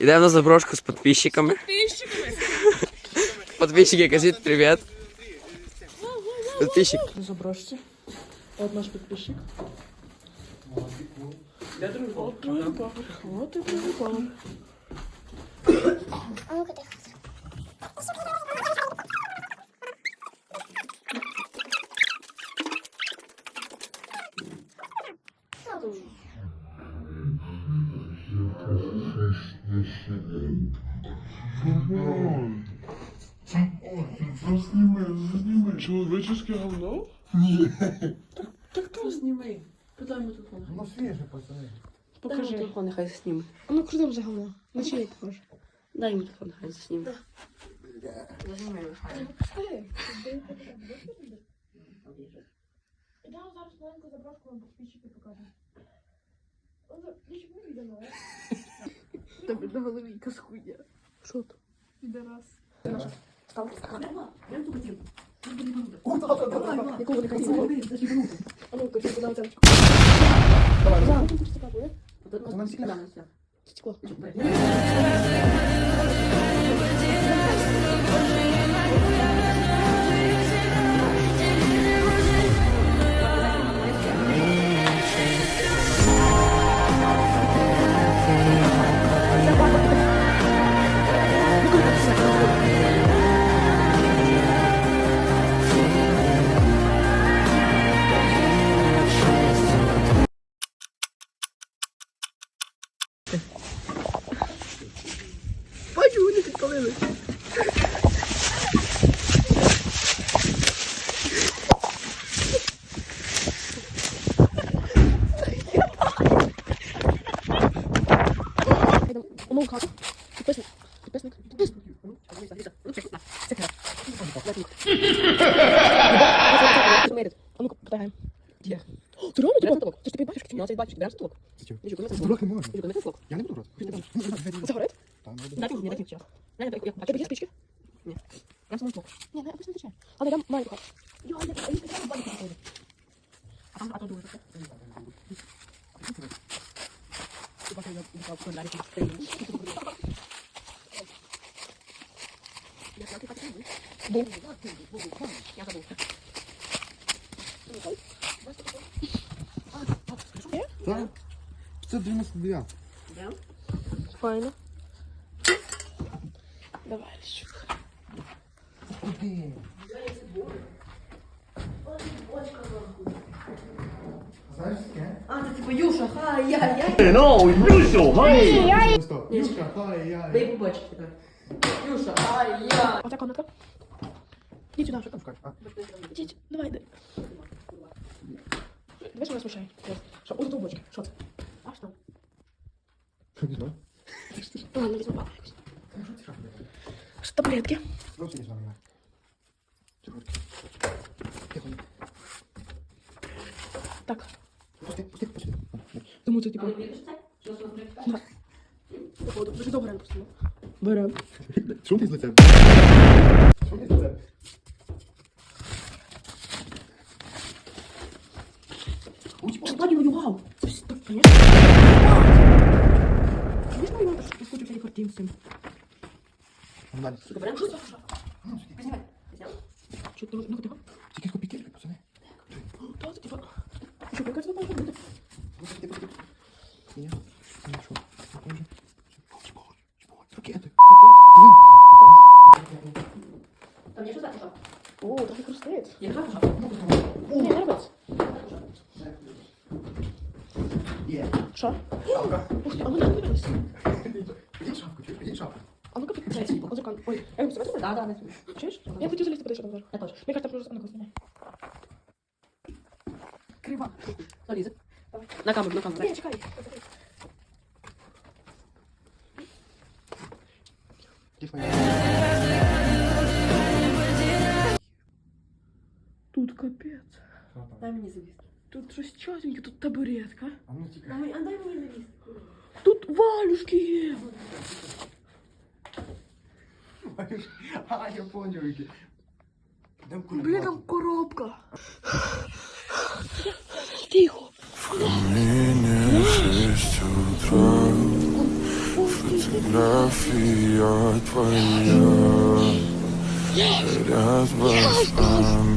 Йдемо на заброшку з підписчиками. Подписчики, кажіть привіт. Підписчик. Заброшці. От наш підписчик. От другий поверх. От і другий поверх. Чоловічеське говно? Ні. Так то зніми. Подай мені телефон. Ну свіже, пацани. Покажи. телефон, нехай засніме. А ну куди там за говно? На чиї похоже? Дай йому телефон, нехай засніме. Засніме його. Я зараз маленьку заброшку вам підписчики покажу. Ну, нічого не відомо. Тебе на голові якась хуйня. Що то? Підарас. Яку вони хотіли? А ну, ка куди там? Вона не стікляна. Стекло. Умов хату. Підписник. Підписник. Підписник. А ну-ка, питаємо. Де? О, Ти реально Береш типа? толок? Ти ж ти бачиш? Ну, це бачиш, береш толок. Стів. Нічого, не Брати не можна. Нічого, не толок. Я не буду брати. Це горить? Там не Дай мені, дай мені час. Дай, дай, я А тебе є бачу. спички? Я сам толок. Ні, не, обычно отвечаю. А я дам маленькую хату. Я, я, я, я, я, маленькую хату. А там, а там дуже. Ти бачиш, я я просто далі тут стою. Я знаю, ти бачиш, ні? Я забув. Так. 599. Де? Файно. Давай, щука. Куди? Знаєш таке? А, це типу Юша, хай, я, я. Просто. Юшка, хай, я. Дай побачити тебе. Юша, ай, я. Оця комнатка. Іди сюди. Шукай. А, Ідіть, давай, йди. Давай, що нас смущає. Що, ось тут бочки. Що це? А що? Не знаю. Ладно, візьму папу якусь. Та що ти шахи? Що, таблетки? Просто не знаю. Чоротки. Тихо. Так. Пусти, пусти, пусти. Думаю, це типу... Походу, дуже довго реально пустимо. Берем. Що ти з лицем? Що ти з лицем? Ой, Владі воював. Це все так, конечно. Звісно, воював, що хочу всякі картин з цим. Далі. Що це? Знімай. Що ти, ну, тихо. Тільки копійки, пацани. Та, це типа... Що, мені кажется, О, трохи хрустить. Є що, що? Ні, не робить. Є. Що? Ух ти, а ми не дивилися. Підіть шапку, чуєш? Підіть шапку. А ну-ка, підписайся. Озеркан. Ой, я йому себе Да, да, не Чуєш? Я хотів залізти, подивись, що там зараз. Я теж. Мені кажется, просто... А ну-ка, знімай. Крива. Залізе. Давай. На камеру, на камеру. Ні, чекай. Тихо. Тут капець. Дай мені залізти. Тут щось чотеньке, тут табуретка. А ну тільки. Дай мені, а дай мені залізти. Тут валюшки є. А, я понял, які. Дам кулю. Блін, там коробка. Тихо. фотография твоя Рядом с вами